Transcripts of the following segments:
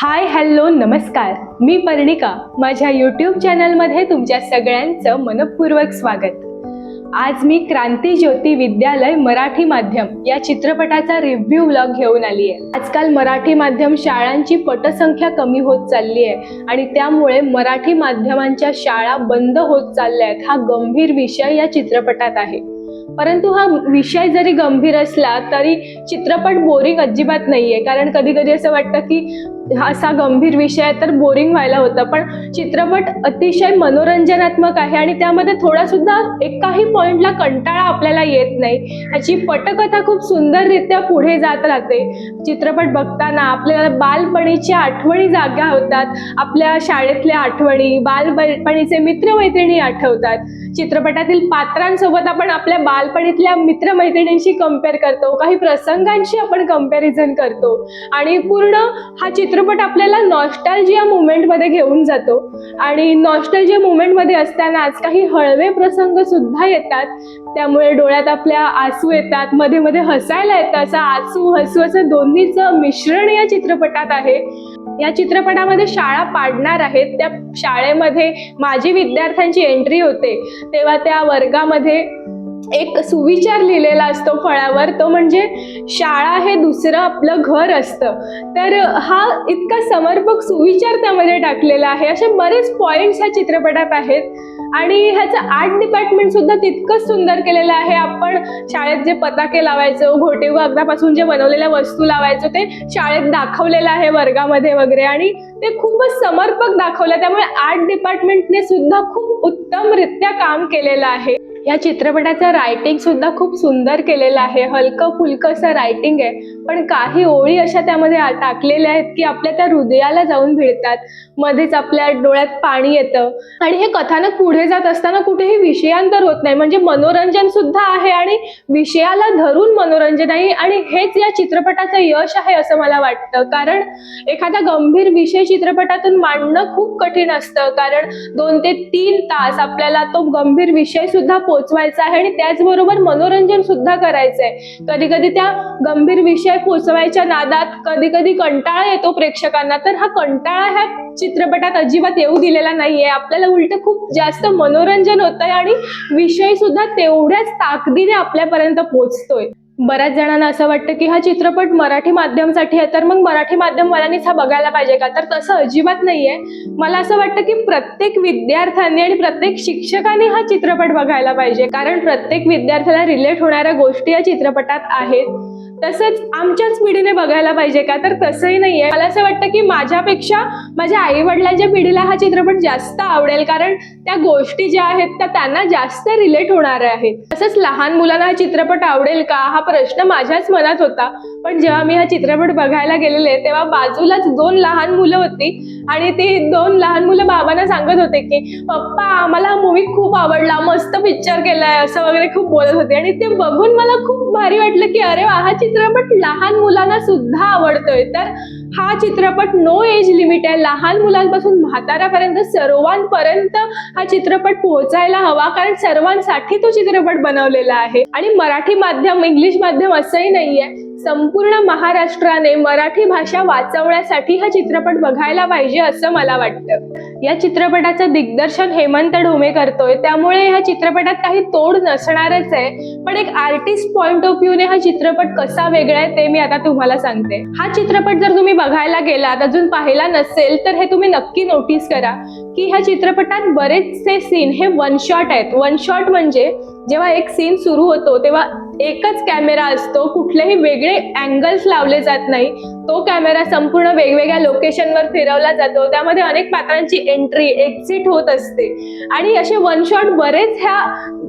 Hi hello नमस्कार. मी पर्णिका. माझ्या YouTube चॅनलमध्ये तुमच्या सगळ्यांचं मनपूर्वक स्वागत. आज मी क्रांती ज्योती विद्यालय मराठी माध्यम या चित्रपटाचा रिव्ह्यू व्लॉग घेऊन आली आहे आजकाल मराठी माध्यम शाळांची पटसंख्या कमी होत चालली आहे आणि त्यामुळे मराठी माध्यमांच्या शाळा बंद होत चालल्या आहेत हा गंभीर विषय या चित्रपटात आहे. परंतु हा विषय जरी गंभीर असला तरी चित्रपट बोरिंग अजिबात नाहीये. कारण कधी कधी असं वाटतं की असा गंभीर विषय आहे तर बोरिंग व्हायला होतं. पण चित्रपट अतिशय मनोरंजनात्मक आहे आणि त्यामध्ये थोडा सुद्धा एकाही पॉइंटला कंटाळा आपल्याला येत नाही. ह्याची पटकथा खूप सुंदररित्या पुढे जात राहते. चित्रपट बघताना आपल्याला बालपणीच्या आठवणी जाग्या होतात. आपल्या शाळेतल्या आठवणी बालपणीचे मित्रमैत्रिणी आठवतात. चित्रपटातील पात्रांसोबत आपण आपल्या बालपणीतल्या मित्रमैत्रिणींशी कंपेअर करतो. काही प्रसंगांशी आपण कंपॅरिझन करतो. आणि पूर्ण हा चित्र चित्रपट आपल्याला नॉस्टॅल्जिया मुवमेंटमध्ये घेऊन जातो. आणि नॉस्टॅल्जिया मुवमेंटमध्ये असतानाच काही हळवे प्रसंग सुद्धा येतात. त्यामुळे डोळ्यात आपल्या आसू येतात मध्ये मध्ये हसायला येतं. असं आसू हसू असं दोन्हीचं मिश्रण या चित्रपटात आहे. या चित्रपटामध्ये शाळा पाडणार आहेत. त्या शाळेमध्ये माजी विद्यार्थ्यांची एंट्री होते. तेव्हा त्या वर्गामध्ये एक सुविचार लिहिलेला असतो फळावर तो म्हणजे शाळा हे दुसरं आपलं घर असतं. तर हा इतका समर्पक सुविचार त्यामध्ये टाकलेला आहे. असे बरेच पॉइंट्स ह्या चित्रपटात आहेत. आणि ह्याचं आर्ट डिपार्टमेंट सुद्धा तितकंच सुंदर केलेलं आहे. आपण शाळेत जे पताके लावायचो घोटे कागदापासून जे बनवलेल्या वस्तू लावायचो ते शाळेत दाखवलेलं आहे वर्गामध्ये वगैरे. आणि ते खूपच समर्पक दाखवलं. त्यामुळे आर्ट डिपार्टमेंटने सुद्धा खूप उत्तमरित्या काम केलेलं आहे. या चित्रपटाचं रायटिंग सुद्धा खूप सुंदर केलेलं आहे. हलकं फुलकं असं रायटिंग आहे. पण काही ओळी अशा त्यामध्ये टाकलेल्या आहेत की आपल्या त्या हृदयाला जाऊन भिडतात. मध्येच आपल्या डोळ्यात पाणी येतं. आणि हे कथानक पुढे जात असताना कुठेही विषयांतर होत नाही. म्हणजे मनोरंजन सुद्धा आहे आणि विषयाला धरून मनोरंजन आहे. आणि हेच या चित्रपटाचं यश आहे असं मला वाटतं. कारण एखादा गंभीर विषय चित्रपटातून मांडणं खूप कठीण असतं. कारण दोन ते तीन तास आपल्याला तो गंभीर विषय सुद्धा पोचवायचा आहे आणि त्याचबरोबर मनोरंजन सुद्धा करायचंय. कधी कधी त्या गंभीर विषय पोचवायच्या नादात कधी कधी कंटाळा येतो प्रेक्षकांना. तर हा कंटाळा ह्या चित्रपटात अजिबात येऊ दिलेला नाहीये. आपल्याला उलट खूप जास्त मनोरंजन होत आहे आणि विषय सुद्धा तेवढ्याच ताकदीने आपल्यापर्यंत पोहोचतोय बऱ्याच जणांना असं वाटतं की हा चित्रपट मराठी माध्यमसाठी आहे तर मग मराठी माध्यमवाल्यांनीच हा बघायला पाहिजे का? तर तसं अजिबात नाहीये. मला असं वाटतं की प्रत्येक विद्यार्थ्यांनी आणि प्रत्येक शिक्षकाने हा चित्रपट बघायला पाहिजे. कारण प्रत्येक विद्यार्थ्याला रिलेट होणाऱ्या गोष्टी या चित्रपटात आहेत. तसंच आमच्याच पिढीने बघायला पाहिजे का? तर तसंही नाहीये. मला असं वाटतं की माझ्यापेक्षा माझ्या आई वडिलांच्या पिढीला हा चित्रपट जास्त आवडेल. कारण त्या गोष्टी ज्या आहेत त्या त्यांना जास्त रिलेट होणार आहेत. तसंच लहान मुलांना हा चित्रपट आवडेल का? हा प्रश्न माझ्याच मनात होता. पण जेव्हा मी हा चित्रपट बघायला गेलेले तेव्हा बाजूलाच दोन लहान मुलं होती. आणि ती दोन लहान मुलं बाबांना सांगत होते की पप्पा आम्हाला हा मूवी खूप आवडला. मस्त पिक्चर केलाय. असं वगैरे खूप बोलत होते. आणि ते बघून मला खूप भारी वाटलं की अरे वा हा चित्रपट लहान मुलांना सुद्धा आवडतोय. तर हा चित्रपट नो एज लिमिट आहे. लहान मुलांपासून म्हाताऱ्यापर्यंत सर्वांपर्यंत हा चित्रपट पोहोचायला हवा. कारण सर्वांसाठी तो चित्रपट बनवलेला आहे. आणि मराठी माध्यम इंग्लिश माध्यम असंही नाहीये. संपूर्ण महाराष्ट्राने मराठी भाषा वाचवण्यासाठी हा चित्रपट बघायला पाहिजे असं मला वाटतं. या चित्रपटाचं दिग्दर्शन हेमंत ढोमे करतोय. त्यामुळे ह्या चित्रपटात काही तोड नसणारच आहे. पण एक आर्टिस्ट पॉइंट ऑफ व्ह्यूने हा चित्रपट कसा वेगळा आहे ते मी आता तुम्हाला सांगते. हा चित्रपट जर तुम्ही बघायला गेलात अजून पाहिला नसेल तर हे तुम्ही नक्की नोटीस करा की ह्या चित्रपटात बरेचसे सीन हे वन शॉट आहेत. वन शॉट म्हणजे जेव्हा एक सीन सुरू होतो तेव्हा एकच कॅमेरा असतो कुठलेही वेगळे अँगल्स लावले जात नाही. तो कॅमेरा संपूर्ण वेगवेगळ्या लोकेशनवर फिरवला जातो. त्यामध्ये अनेक पात्रांची एंट्री एक्झिट होत असते. आणि असे वन शॉट बरेच ह्या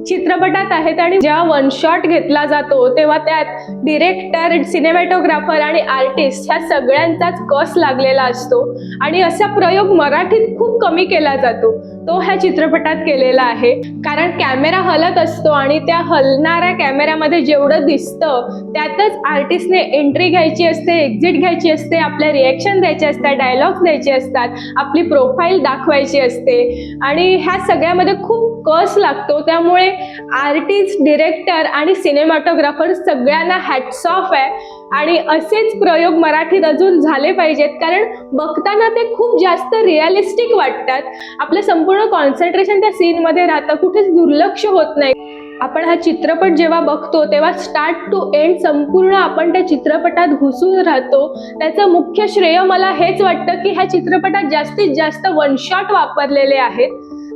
चित्रपटात आहेत आणि जेव्हा वन शॉट घेतला जातो तेव्हा त्यात डिरेक्टर सिनेमॅटोग्राफर आणि आर्टिस्ट ह्या सगळ्यांचाच कस लागलेला असतो. आणि असा प्रयोग मराठीत खूप कमी केला जातो. तो ह्या चित्रपटात केलेला आहे. कारण कॅमेरा हलत असतो आणि त्या हलणाऱ्या कॅमेऱ्यामध्ये जेवढं दिसतं त्यातच आर्टिस्टने एंट्री घ्यायची असते एक्झिट घ्यायची असते आपल्या रिॲक्शन द्यायचे असतात डायलॉग्स द्यायचे असतात आपली प्रोफाईल दाखवायची असते. आणि ह्या सगळ्यामध्ये खूप कस लागतो? त्यामुळे आर्टिस्ट डिरेक्टर आणि सिनेमॅटोग्राफर सगळ्यांना हॅट्स ऑफ आहे. आणि असेच प्रयोग मराठीत अजून झाले पाहिजेत. कारण बघताना ते खूप जास्त रिअलिस्टिक वाटतात. आपलं संपूर्ण कॉन्सन्ट्रेशन त्या सीनमध्ये राहतं. कुठेच दुर्लक्ष होत नाही. आपण हा चित्रपट जेव्हा बघतो तेव्हा स्टार्ट टू एंड संपूर्ण आपण त्या चित्रपटात घुसून राहतो. त्याचं मुख्य श्रेय मला हेच वाटतं की ह्या चित्रपटात जास्तीत जास्त वन शॉट वापरलेले आहेत.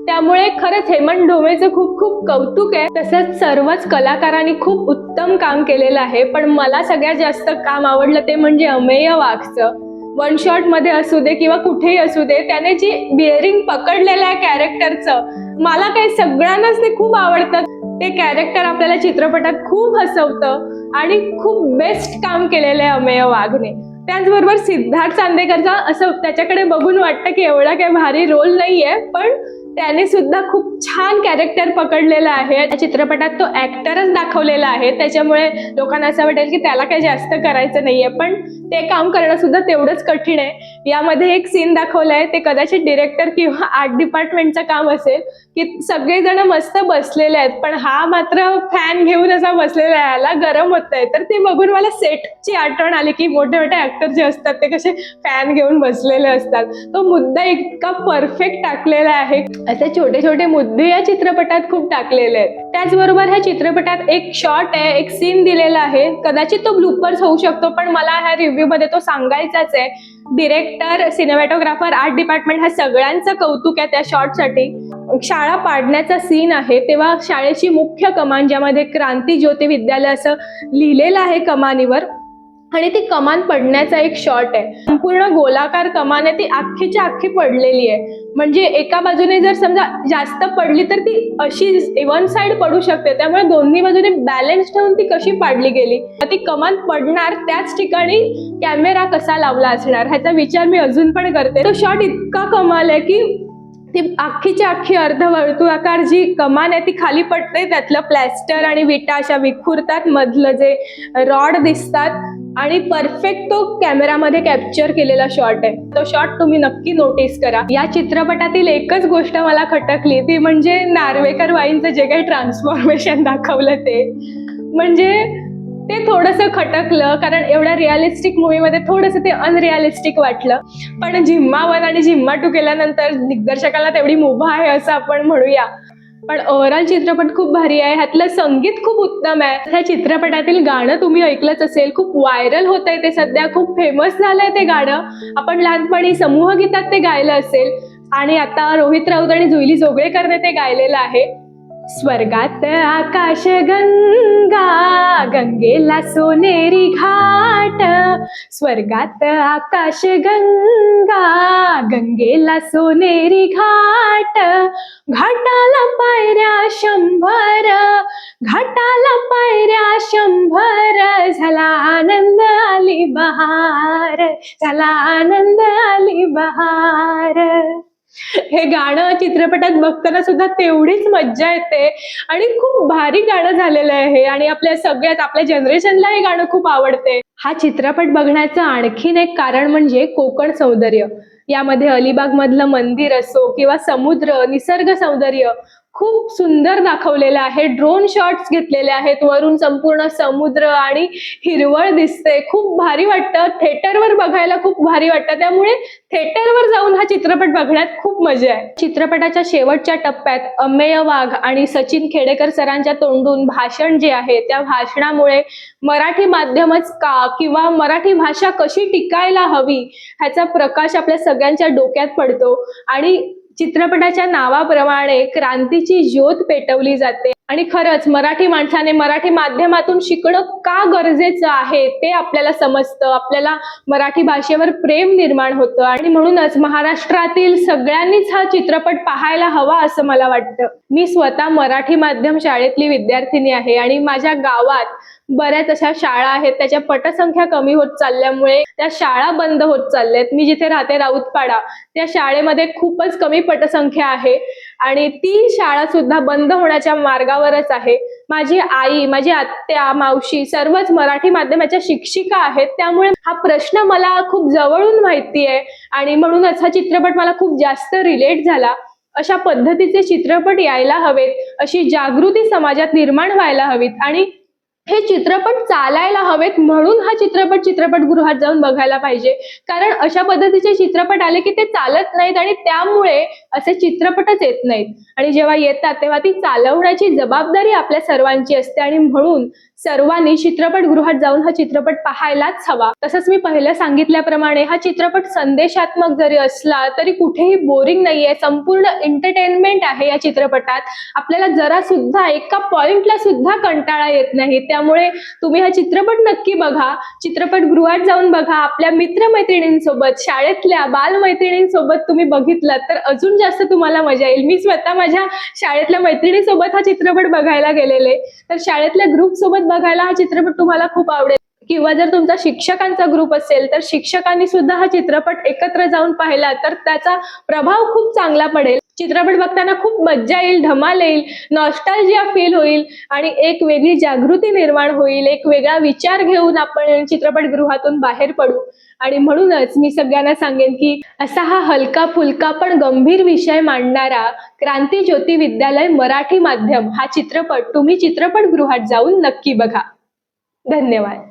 त्यामुळे खरंच हेमंत ढोमेचं खूप खूप कौतुक आहे. तसंच सर्वच कलाकारांनी खूप उत्तम काम केलेलं आहे. पण मला सगळ्यात जास्त काम आवडलं ते म्हणजे अमेय वाघचं. वन शॉटमध्ये असू दे किंवा कुठेही असू दे त्याने जी बिअरिंग पकडलेलं आहे कॅरेक्टरचं मला काही सगळ्यांनाच ते खूप आवडतं. ते कॅरेक्टर आपल्याला चित्रपटात खूप हसवतं आणि खूप बेस्ट काम केलेलं आहे अमेय वाघने. त्याचबरोबर सिद्धार्थ चांदेकरचा असं त्याच्याकडे बघून वाटतं की एवढा काही भारी रोल नाहीये पण त्याने सुद्धा खूप छान कॅरेक्टर पकडलेला आहे. त्या चित्रपटात तो ऍक्टरच दाखवलेला आहे. त्याच्यामुळे लोकांना असं वाटेल की त्याला काही जास्त करायचं नाहीये. पण ते काम करणं सुद्धा तेवढंच कठीण आहे. यामध्ये एक सीन दाखवलाय. ते कदाचित डिरेक्टर किंवा आर्ट डिपार्टमेंटचं काम असेल की सगळेजण मस्त बसलेले आहेत. पण हा मात्र फॅन घेऊन असा बसलेला आहे. याला गरम होत आहे तर ते बघून मला सेटची आठवण आली की मोठे मोठे ऍक्टर जे असतात ते कसे फॅन घेऊन बसलेले असतात. तो मुद्दा इतका परफेक्ट टाकलेला आहे. असे छोटे छोटे मुद्दे या चित्रपटात खूप टाकलेले आहेत. त्याचबरोबर ह्या चित्रपटात एक शॉट आहे एक सीन दिलेला आहे. कदाचित तो ब्लूपर्स होऊ शकतो पण मला ह्या रिव्ह्यू मध्ये तो सांगायचाच आहे. डिरेक्टर सिनेमॅटोग्राफर आर्ट डिपार्टमेंट ह्या सगळ्यांचं कौतुक आहे त्या शॉर्टसाठी शाळा पाडण्याचा सीन आहे तेव्हा शाळेची मुख्य कमान ज्यामध्ये क्रांती ज्योती विद्यालय असं लिहिलेलं आहे कमानीवर आणि ती कमान पडण्याचा एक शॉट आहे. संपूर्ण गोलाकार कमान आहे ती अख्खीच्या अख्खी पडलेली आहे. म्हणजे एका बाजूने जर समजा जास्त पडली तर ती अशी वन साइड पडू शकते. त्यामुळे दोन्ही बाजूने बॅलन्स ठेवून ती कशी पाडली गेली? ती कमान पडणार त्याच ठिकाणी कॅमेरा कसा लावला असणार? ह्याचा विचार मी अजून पण करते. तो शॉट इतका कमाल आहे की ती अख्खीच्या अख्खी अर्धवर्तुळाकार जी कमान आहे ती खाली पडते. त्यातलं प्लॅस्टर आणि विटा अशा विखुरतात. मधलं जे रॉड दिसतात आणि परफेक्ट तो कॅमेरामध्ये कॅप्चर केलेला शॉट आहे. तो शॉट तुम्ही नक्की नोटीस करा. या चित्रपटातील एकच गोष्ट मला खटकली ती म्हणजे नार्वेकर वाईंचं जे काही ट्रान्सफॉर्मेशन दाखवलं ते. म्हणजे ते थोडंसं खटकलं कारण एवढ्या रिअलिस्टिक मूवीमध्ये थोडंसं ते अनरिअलिस्टिक वाटलं. पण झिम्मा वन आणि झिम्मा टू केल्यानंतर दिग्दर्शकाला तेवढी मुभा आहे असं आपण म्हणूया. पण ओव्हरऑल चित्रपट खूप भारी आहे. ह्यातलं संगीत खूप उत्तम आहे. ह्या चित्रपटातील गाणं तुम्ही ऐकलंच असेल. खूप व्हायरल होत आहे ते सध्या. खूप फेमस झालंय ते गाणं. आपण लहानपणी समूह गीतात ते गायलं असेल. आणि आता रोहित राऊत आणि जुईली जोगळेकरने ते गायलेलं आहे. स्वर्गात आकाश गंगा गंगेला सोनेरी घाट. स्वर्गात आकाश गंगा गंगेला सोनेरी घाट. घाट शंभर. घाटाला पायऱ्या शंभर. झाला आनंद आली बहार. झाला आनंद आली बहार. हे गाणं चित्रपटात बघताना सुद्धा तेवढीच मज्जा येते. आणि खूप भारी गाणं झालेलं आहे आणि आपल्या सगळ्यात आपल्या जनरेशनला हे गाणं खूप आवडते. हा चित्रपट बघण्याचं आणखीन एक कारण म्हणजे कोकण सौंदर्य. यामध्ये अलिबाग मधलं मंदिर असो किंवा समुद्र निसर्ग सौंदर्य खूप सुंदर दाखवलेलं आहे. ड्रोन शॉट्स घेतलेले आहेत. वरून संपूर्ण समुद्र आणि हिरवळ दिसते. खूप भारी वाटतं. थिएटरवर बघायला खूप भारी वाटतं. त्यामुळे थिएटरवर जाऊन हा चित्रपट बघण्यात खूप मजा आहे. चित्रपटाच्या शेवटच्या टप्प्यात अमेय वाघ आणि सचिन खेडेकर सरांच्या तोंडून भाषण जे आहे त्या भाषणामुळे मराठी माध्यमच का किंवा मराठी भाषा कशी टिकायला हवी ह्याचा प्रकाश आपल्या सगळ्यांच्या डोक्यात पडतो. आणि चित्रपटाच्या नावाप्रमाणे क्रांतीची ज्योत पेटवली जाते. आणि खरंच मराठी माणसाने मराठी माध्यमातून शिकणं का गरजेचं आहे ते आपल्याला समजतं. आपल्याला मराठी भाषेवर प्रेम निर्माण होतं. आणि म्हणूनच महाराष्ट्रातील सगळ्यांनीच हा चित्रपट पाहायला हवा असं मला वाटतं. मी स्वतः मराठी माध्यम शाळेतली विद्यार्थिनी आहे आणि माझ्या गावात बऱ्याच अशा शाळा आहेत. त्याच्या पटसंख्या कमी होत चालल्यामुळे त्या शाळा बंद होत चालल्यात. मी जिथे राहते राऊतपाडा त्या शाळेमध्ये खूपच कमी पटसंख्या आहे. आणि ती शाळा सुद्धा बंद होण्याच्या मार्गावरच आहे. माझी आई माझी आत्या मावशी सर्वच मराठी माध्यमाच्या शिक्षिका आहेत. त्यामुळे हा प्रश्न मला खूप जवळून माहिती आहे आणि म्हणूनच हा चित्रपट मला खूप जास्त रिलेट झाला. अशा पद्धतीचे चित्रपट यायला हवेत अशी जागृती समाजात निर्माण व्हायला हवीत आणि हे चित्रपट चालायला हवेत म्हणून हा चित्रपट चित्रपटगृहात जाऊन बघायला पाहिजे. कारण अशा पद्धतीचे चित्रपट आले की ते चालत नाहीत आणि त्यामुळे असे चित्रपटच येत नाहीत. आणि जेव्हा येतात तेव्हा ती चालवण्याची जबाबदारी आपल्या सर्वांची असते. आणि म्हणून सर्वांनी चित्रपटगृहात जाऊन हा चित्रपट पाहायलाच हवा. तसंच मी पहिलं सांगितल्याप्रमाणे हा चित्रपट संदेशात्मक जरी असला तरी कुठेही बोरिंग नाहीये. संपूर्ण एंटरटेनमेंट आहे या चित्रपटात. आपल्याला जरा सुद्धा एका पॉइंटला सुद्धा कंटाळा येत नाही. त्यामुळे तुम्ही हा चित्रपट नक्की बघा. चित्रपटगृहात जाऊन बघा. आपल्या मित्रमैत्रिणींसोबत शाळेतल्या बालमैत्रिणींसोबत तुम्ही बघितलात तर अजून जास्त तुम्हाला मजा येईल. मी स्वतः माझ्या शाळेतल्या मैत्रिणीसोबत हा चित्रपट बघायला गेलेले. तर शाळेतल्या ग्रुपसोबत बघायला हा चित्रपट तुम्हाला खूप आवडेल. किंवा जर तुमचा शिक्षकांचा ग्रुप असेल तर शिक्षकांनी सुद्धा हा चित्रपट एकत्र जाऊन पाहिला तर त्याचा प्रभाव खूप चांगला पडेल. चित्रपट बघताना खूप मज्जा येईल धमाल येईल नॉस्टॅल्जिया फील होईल आणि एक वेगळी जागृती निर्माण होईल एक वेगळा विचार घेऊन आपण चित्रपटगृहातून बाहेर पडू. आणि म्हणूनच मी सगळ्यांना सांगेन की असा हा हलका फुलका पण गंभीर विषय मांडणारा क्रांती ज्योती विद्यालय मराठी माध्यम हा चित्रपट तुम्ही चित्रपटगृहात जाऊन नक्की बघा. धन्यवाद.